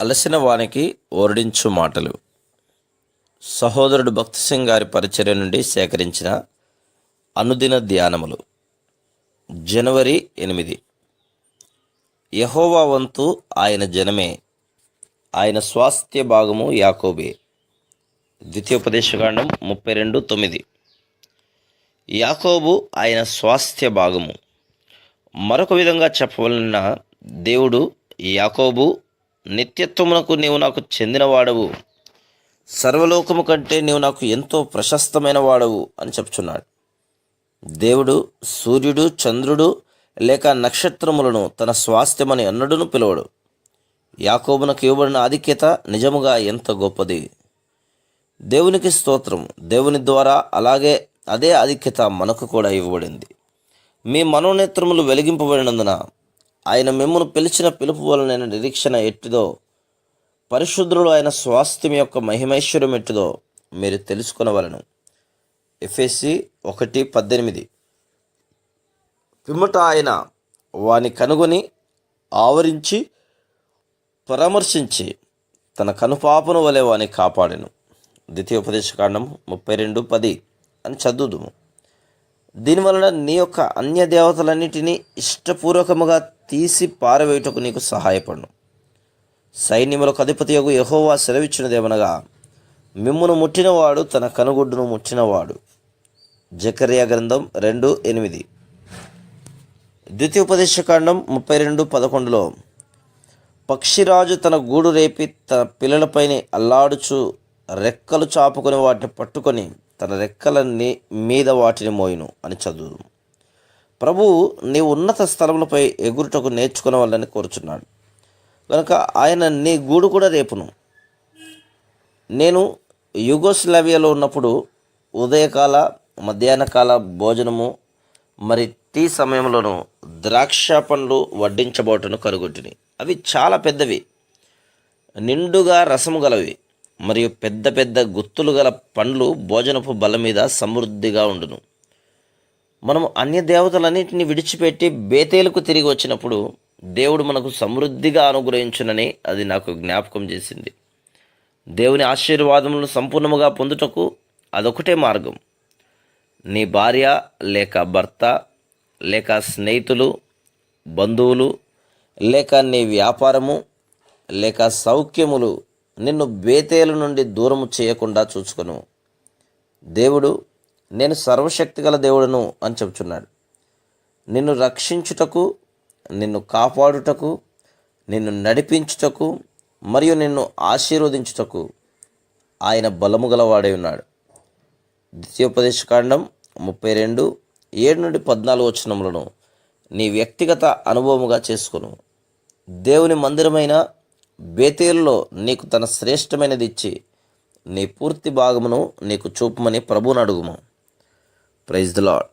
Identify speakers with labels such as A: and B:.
A: అలసిన వానికి ఓరడించు మాటలు. సహోదరుడు భక్తి సింగ్ గారి పరిచర్య నుండి సేకరించిన అనుదిన ధ్యానములు. జనవరి ఎనిమిది. యహోవా వంతు ఆయన జనమే. ఆయన స్వాస్థ్య భాగము యాకోబే. ద్వితీయోపదేశకాండం ముప్పై రెండు తొమ్మిది. యాకోబు ఆయన స్వాస్థ్య భాగము. మరొక విధంగా చెప్పవలన దేవుడు యాకోబు నిత్యత్వమునకు నీవు నాకు చెందినవాడవు. సర్వలోకము కంటే నీవు నాకు ఎంతో ప్రశస్తమైన వాడవు అని చెప్తున్నాడు దేవుడు సూర్యుడు చంద్రుడు లేక నక్షత్రములను తన స్వాస్థ్యమని అన్నడును పిలువడు. యాకోబునకు ఇవ్వబడిన ఆధిక్యత నిజముగా ఎంత గొప్పది. దేవునికి స్తోత్రం. దేవుని ద్వారా అలాగే అదే ఆధిక్యత మనకు కూడా ఇవ్వబడింది. మీ మనోనేత్రములు వెలిగింపబడినందున ఆయన మిమ్మల్ని పిలిచిన పిలుపు వలన నిరీక్షణ ఎట్టిదో పరిశుద్ధుడు ఆయన స్వాస్థ్యం యొక్క మహిమైశ్వర్యం ఎట్టిదో మీరు తెలుసుకునవలను. ఎఫ్ఎస్సి ఒకటి పద్దెనిమిది. పిమ్మట ఆయన వాని కనుగొని ఆవరించి పరామర్శించి తన కనుపాపను వలె వాని కాపాడెను. ద్వితీయోపదేశకాండం ముప్పై రెండు పది అని చదువుదుము. దీనివలన నీ యొక్క అన్య దేవతలన్నిటినీ ఇష్టపూర్వకముగా తీసి పారవేయుటకు నీకు సహాయపడును. సైన్యములకు అధిపతియగు యహోవా సెలవిచ్చినదేమనగా మిమ్మును ముట్టినవాడు తన కనుగుడ్డును ముట్టినవాడు. జకర్యా గ్రంథం రెండు ఎనిమిది. ద్వితీయోపదేశకాండం ముప్పై రెండు పదకొండులో పక్షిరాజు తన గూడు రేపి తన పిల్లలపైన అల్లాడుచు రెక్కలు చాపుకొని వాటిని పట్టుకొని తన రెక్కలన్నీ మీద వాటిని మోయును అని చదువు ప్రభువు నీ ఉన్నత స్థలములపై ఎగురుటకు నేర్చుకునవాలని కోరుచున్నాడు. కనుక ఆయన నీ గూడు కూడా రేపును. నేను యుగోస్లావియాలో ఉన్నప్పుడు ఉదయకాల మధ్యాహ్నకాల భోజనము మరి టీ సమయంలోనూ ద్రాక్ష పండ్లు వడ్డించబోటను కనుగొట్టిని అవి చాలా పెద్దవి. నిండుగా రసము గలవి మరియు పెద్ద పెద్ద గుత్తులు గల పండ్లు భోజనపు బల మీద సమృద్ధిగా ఉండును. మనం అన్య దేవతలన్నింటినీ విడిచిపెట్టి బేతేలకు తిరిగి వచ్చినప్పుడు దేవుడు మనకు సమృద్ధిగా అనుగ్రహించునని అది నాకు జ్ఞాపకం చేసింది. దేవుని ఆశీర్వాదములను సంపూర్ణముగా పొందుటకు అదొకటే మార్గం. నీ భార్య లేక భర్త లేక స్నేహితులు బంధువులు లేక నీ వ్యాపారము లేక సౌఖ్యములు నిన్ను బేతేలు నుండి దూరము చేయకుండా చూసుకును దేవుడు నేను సర్వశక్తిగల దేవుడును అని చెబుతున్నాడు నిన్ను రక్షించుటకు నిన్ను కాపాడుటకు నిన్ను నడిపించుటకు మరియు నిన్ను ఆశీర్వదించుటకు ఆయన బలము గలవాడై ఉన్నాడు. ద్వితీయోపదేశకాండం ముప్పై రెండు ఏడు నుండి పద్నాలుగు వచనములను నీ వ్యక్తిగత అనుభవముగా చేసుకును. దేవుని మందిరమైన బేతేలులో నీకు తన శ్రేష్టమైనది ఇచ్చి నీ పూర్తి భాగమును నీకు చూపమని ప్రభువును అడుగుము. Praise the lord